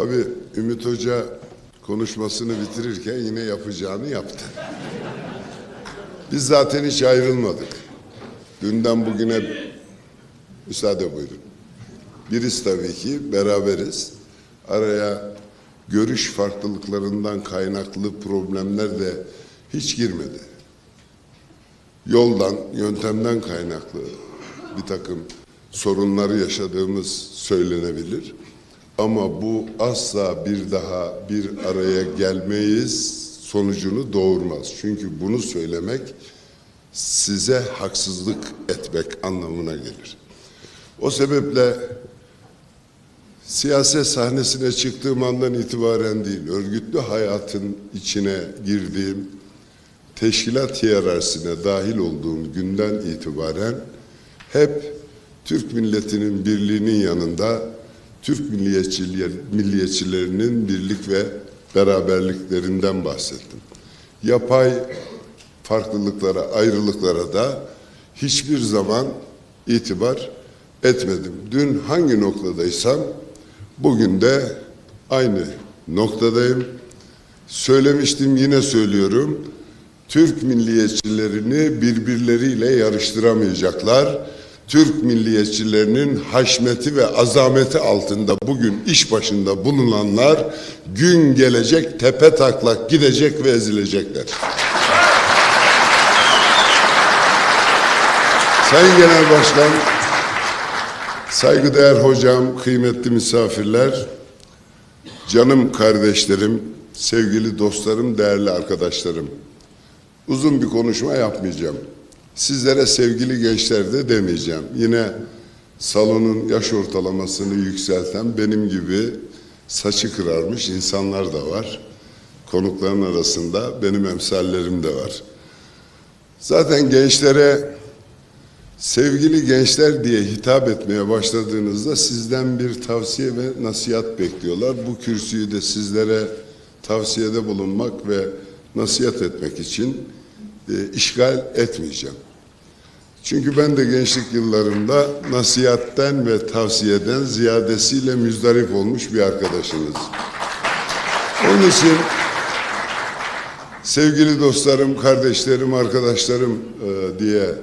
Tabii Ümit Hoca konuşmasını bitirirken yine yapacağını yaptı. Biz zaten hiç ayrılmadık. Dünden bugüne müsaade buyurun. Biriz tabii ki beraberiz. Araya görüş farklılıklarından kaynaklı problemler de hiç girmedi. Yoldan, yöntemden kaynaklı bir takım sorunları yaşadığımız söylenebilir. Ama bu asla bir daha bir araya gelmeyiz sonucunu doğurmaz. Çünkü bunu söylemek size haksızlık etmek anlamına gelir. O sebeple siyaset sahnesine çıktığım andan itibaren değil, örgütlü hayatın içine girdiğim, teşkilat hiyerarşisine dahil olduğum günden itibaren hep Türk milletinin birliğinin yanında Türk milliyetçiler, milliyetçilerinin birlik ve beraberliklerinden bahsettim. Yapay farklılıklara, ayrılıklara da hiçbir zaman itibar etmedim. Dün hangi noktadaysam bugün de aynı noktadayım. Söylemiştim yine söylüyorum. Türk milliyetçilerini birbirleriyle yarıştıramayacaklar. Türk milliyetçilerinin haşmeti ve azameti altında bugün iş başında bulunanlar gün gelecek tepe taklak gidecek ve ezilecekler. Sayın Genel Başkan, saygıdeğer hocam, kıymetli misafirler, canım kardeşlerim, sevgili dostlarım, değerli arkadaşlarım. Uzun bir konuşma yapmayacağım. Sizlere sevgili gençler de demeyeceğim. Yine salonun yaş ortalamasını yükselten benim gibi saçı kırarmış insanlar da var. Konukların arasında benim emsallerim de var. Zaten gençlere sevgili gençler diye hitap etmeye başladığınızda sizden bir tavsiye ve nasihat bekliyorlar. Bu kürsüyü de sizlere tavsiyede bulunmak ve nasihat etmek için e, işgal etmeyeceğim. Çünkü ben de gençlik yıllarında nasihatten ve tavsiyeden ziyadesiyle müzdarip olmuş bir arkadaşınız. Onun için sevgili dostlarım, kardeşlerim, arkadaşlarım e, diye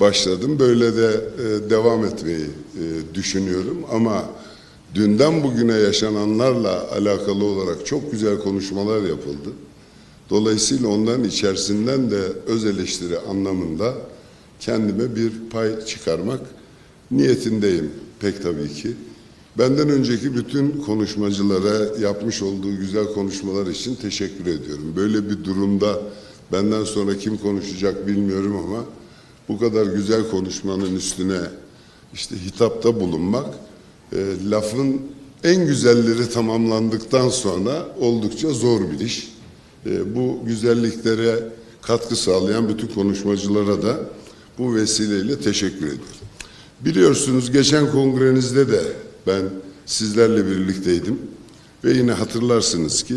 başladım. Böyle de e, devam etmeyi düşünüyorum ama dünden bugüne yaşananlarla alakalı olarak çok güzel konuşmalar yapıldı. Dolayısıyla onların içerisinden de öz eleştiri anlamında kendime bir pay çıkarmak niyetindeyim pek tabii ki. Benden önceki bütün konuşmacılara yapmış olduğu güzel konuşmalar için teşekkür ediyorum. Böyle bir durumda benden sonra kim konuşacak bilmiyorum ama bu kadar güzel konuşmanın üstüne işte hitapta bulunmak e, lafın en güzelleri tamamlandıktan sonra oldukça zor bir iş. E, bu güzelliklere katkı sağlayan bütün konuşmacılara da bu vesileyle teşekkür ediyorum. Biliyorsunuz geçen kongrenizde de ben sizlerle birlikteydim ve yine hatırlarsınız ki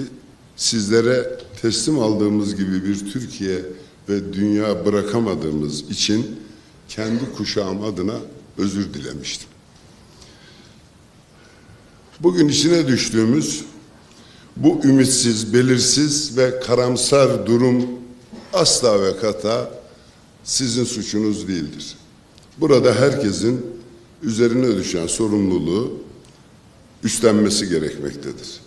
sizlere teslim aldığımız gibi bir Türkiye ve dünya bırakamadığımız için kendi kuşağım adına özür dilemiştim. Bugün içine düştüğümüz bu ümitsiz, belirsiz ve karamsar durum asla ve kata sizin suçunuz değildir. Burada herkesin üzerine düşen sorumluluğu üstlenmesi gerekmektedir.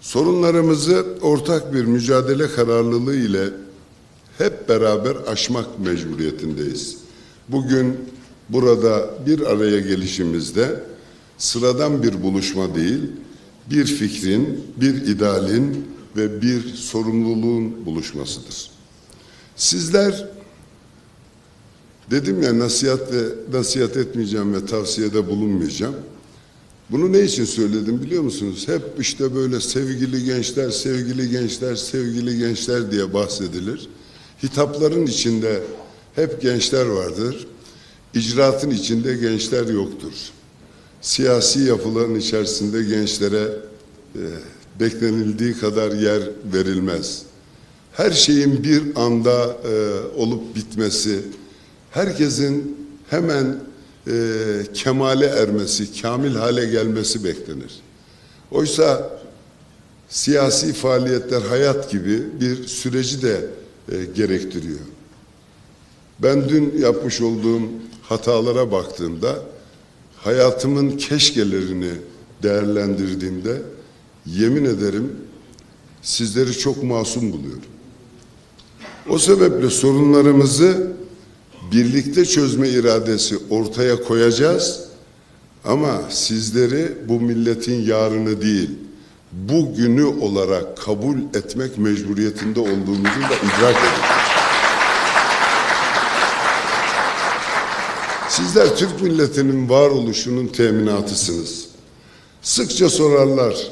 Sorunlarımızı ortak bir mücadele kararlılığı ile hep beraber aşmak mecburiyetindeyiz. Bugün burada bir araya gelişimizde sıradan bir buluşma değil, bir fikrin, bir idealin ve bir sorumluluğun buluşmasıdır. Sizler dedim ya nasihat ve nasihat etmeyeceğim ve tavsiyede bulunmayacağım. Bunu ne için söyledim biliyor musunuz? Hep işte böyle sevgili gençler, sevgili gençler, sevgili gençler diye bahsedilir. Hitapların içinde hep gençler vardır. İcraatın içinde gençler yoktur. Siyasi yapıların içerisinde gençlere e, beklenildiği kadar yer verilmez. Her şeyin bir anda e, olup bitmesi, herkesin hemen e, kemale ermesi, kamil hale gelmesi beklenir. Oysa siyasi faaliyetler hayat gibi bir süreci de e, gerektiriyor. Ben dün yapmış olduğum hatalara baktığımda hayatımın keşkelerini değerlendirdiğimde yemin ederim sizleri çok masum buluyorum. O sebeple sorunlarımızı birlikte çözme iradesi ortaya koyacağız. Ama sizleri bu milletin yarını değil, bugünü olarak kabul etmek mecburiyetinde olduğumuzu da idrak edin. Sizler Türk milletinin varoluşunun teminatısınız. Sıkça sorarlar.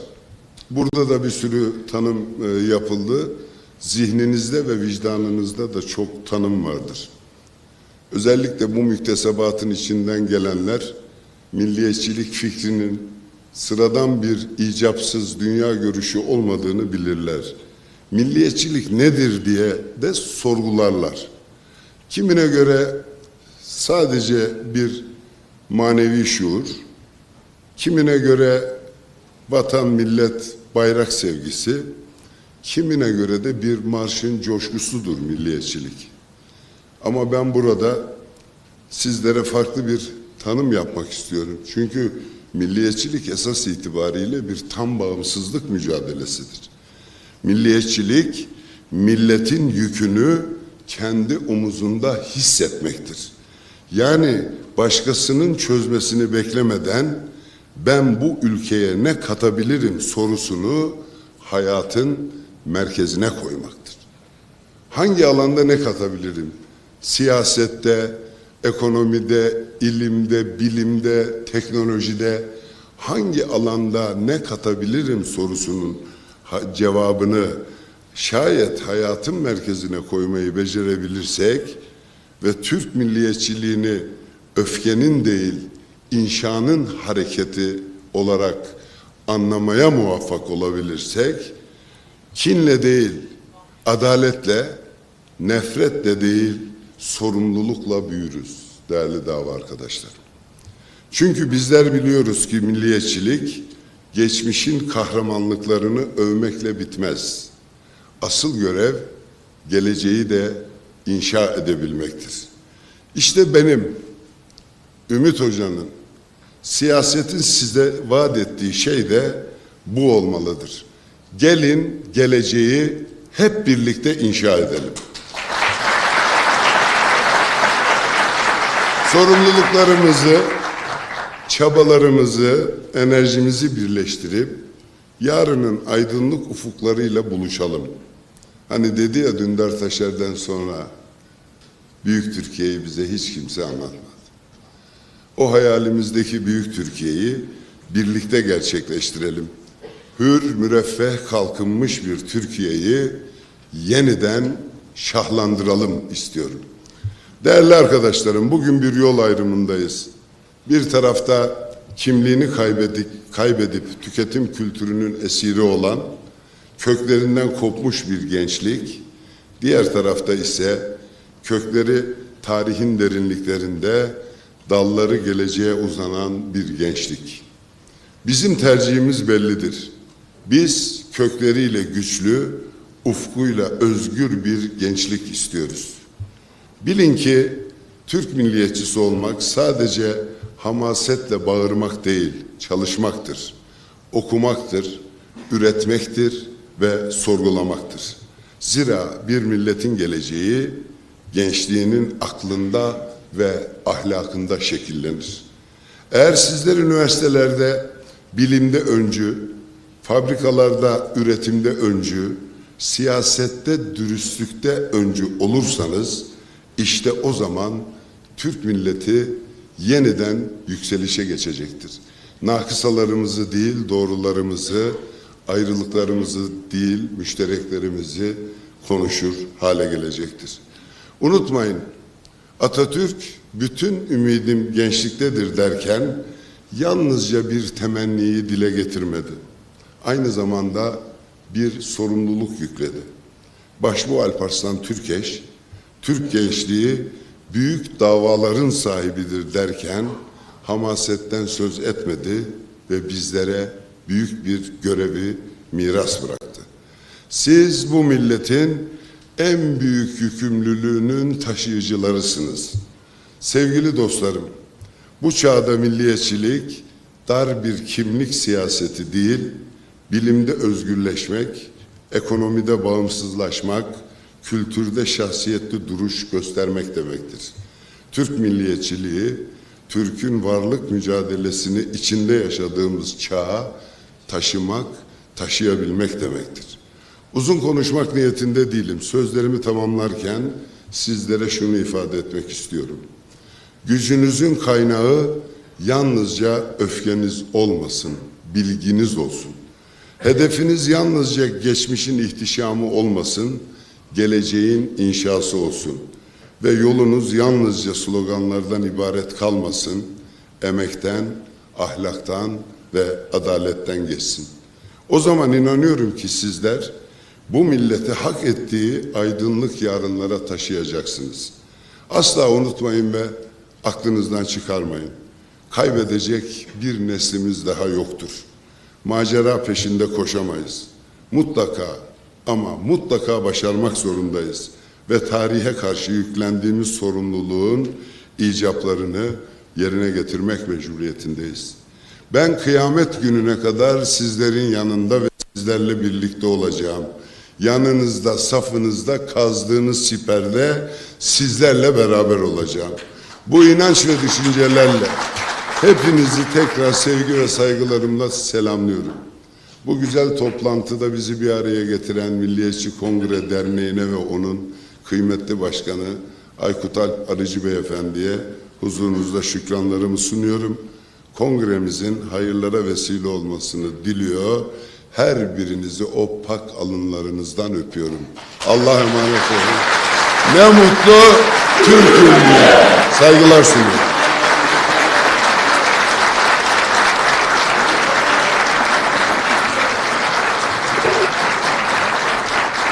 Burada da bir sürü tanım e, yapıldı. Zihninizde ve vicdanınızda da çok tanım vardır. Özellikle bu müktesebatın içinden gelenler milliyetçilik fikrinin sıradan bir icapsız dünya görüşü olmadığını bilirler. Milliyetçilik nedir diye de sorgularlar. Kimine göre sadece bir manevi şuur, kimine göre vatan, millet, bayrak sevgisi, kimine göre de bir marşın coşkusudur milliyetçilik. Ama ben burada sizlere farklı bir tanım yapmak istiyorum. Çünkü milliyetçilik esas itibariyle bir tam bağımsızlık mücadelesidir. Milliyetçilik milletin yükünü kendi omuzunda hissetmektir. Yani başkasının çözmesini beklemeden ben bu ülkeye ne katabilirim sorusunu hayatın merkezine koymaktır. Hangi alanda ne katabilirim? Siyasette, ekonomide, ilimde, bilimde, teknolojide hangi alanda ne katabilirim sorusunun cevabını şayet hayatın merkezine koymayı becerebilirsek ve Türk milliyetçiliğini öfkenin değil inşanın hareketi olarak anlamaya muvaffak olabilirsek kinle değil adaletle nefretle değil sorumlulukla büyürüz değerli dava arkadaşlar. Çünkü bizler biliyoruz ki milliyetçilik geçmişin kahramanlıklarını övmekle bitmez. Asıl görev geleceği de inşa edebilmektir. İşte benim Ümit Hoca'nın siyasetin size vaat ettiği şey de bu olmalıdır. Gelin geleceği hep birlikte inşa edelim. Sorumluluklarımızı, çabalarımızı, enerjimizi birleştirip yarının aydınlık ufuklarıyla buluşalım. Hani dedi ya Dündar Taşer'den sonra büyük Türkiye'yi bize hiç kimse anlatmadı. O hayalimizdeki büyük Türkiye'yi birlikte gerçekleştirelim. Hür, müreffeh, kalkınmış bir Türkiye'yi yeniden şahlandıralım istiyorum. Değerli arkadaşlarım, bugün bir yol ayrımındayız. Bir tarafta kimliğini kaybedip, kaybedip tüketim kültürünün esiri olan, köklerinden kopmuş bir gençlik, diğer tarafta ise kökleri tarihin derinliklerinde, dalları geleceğe uzanan bir gençlik. Bizim tercihimiz bellidir. Biz kökleriyle güçlü, ufkuyla özgür bir gençlik istiyoruz. Bilin ki Türk milliyetçisi olmak sadece hamasetle bağırmak değil, çalışmaktır. Okumaktır, üretmektir ve sorgulamaktır. Zira bir milletin geleceği gençliğinin aklında ve ahlakında şekillenir. Eğer sizler üniversitelerde bilimde öncü, fabrikalarda üretimde öncü, siyasette dürüstlükte öncü olursanız işte o zaman Türk milleti yeniden yükselişe geçecektir. Nakısalarımızı değil doğrularımızı, ayrılıklarımızı değil müştereklerimizi konuşur hale gelecektir. Unutmayın Atatürk bütün ümidim gençliktedir derken yalnızca bir temenniyi dile getirmedi. Aynı zamanda bir sorumluluk yükledi. Başbuğ Alparslan Türkeş, Türk gençliği büyük davaların sahibidir derken hamasetten söz etmedi ve bizlere büyük bir görevi, miras bıraktı. Siz bu milletin en büyük yükümlülüğünün taşıyıcılarısınız. Sevgili dostlarım, bu çağda milliyetçilik dar bir kimlik siyaseti değil, bilimde özgürleşmek, ekonomide bağımsızlaşmak, kültürde şahsiyetli duruş göstermek demektir. Türk milliyetçiliği, Türk'ün varlık mücadelesini içinde yaşadığımız çağa taşımak, taşıyabilmek demektir. Uzun konuşmak niyetinde değilim. Sözlerimi tamamlarken sizlere şunu ifade etmek istiyorum. Gücünüzün kaynağı yalnızca öfkeniz olmasın, bilginiz olsun. Hedefiniz yalnızca geçmişin ihtişamı olmasın, geleceğin inşası olsun. Ve yolunuz yalnızca sloganlardan ibaret kalmasın, emekten, ahlaktan ve adaletten geçsin. O zaman inanıyorum ki sizler bu millete hak ettiği aydınlık yarınlara taşıyacaksınız. Asla unutmayın ve aklınızdan çıkarmayın. Kaybedecek bir neslimiz daha yoktur. Macera peşinde koşamayız. Mutlaka ama mutlaka başarmak zorundayız ve tarihe karşı yüklendiğimiz sorumluluğun icaplarını yerine getirmek mecburiyetindeyiz. Ben kıyamet gününe kadar sizlerin yanında ve sizlerle birlikte olacağım. Yanınızda, safınızda, kazdığınız siperde sizlerle beraber olacağım. Bu inanç ve düşüncelerle hepinizi tekrar sevgi ve saygılarımla selamlıyorum. Bu güzel toplantıda bizi bir araya getiren Milliyetçi Kongre Derneği'ne ve onun kıymetli başkanı Aykut Alp Arıcı Beyefendi'ye huzurunuzda şükranlarımı sunuyorum. Kongremizin hayırlara vesile olmasını diliyor. Her birinizi o pak alınlarınızdan öpüyorum. Allah emanet olun. Ne mutlu Türk'üm. Saygılar sunuyorum.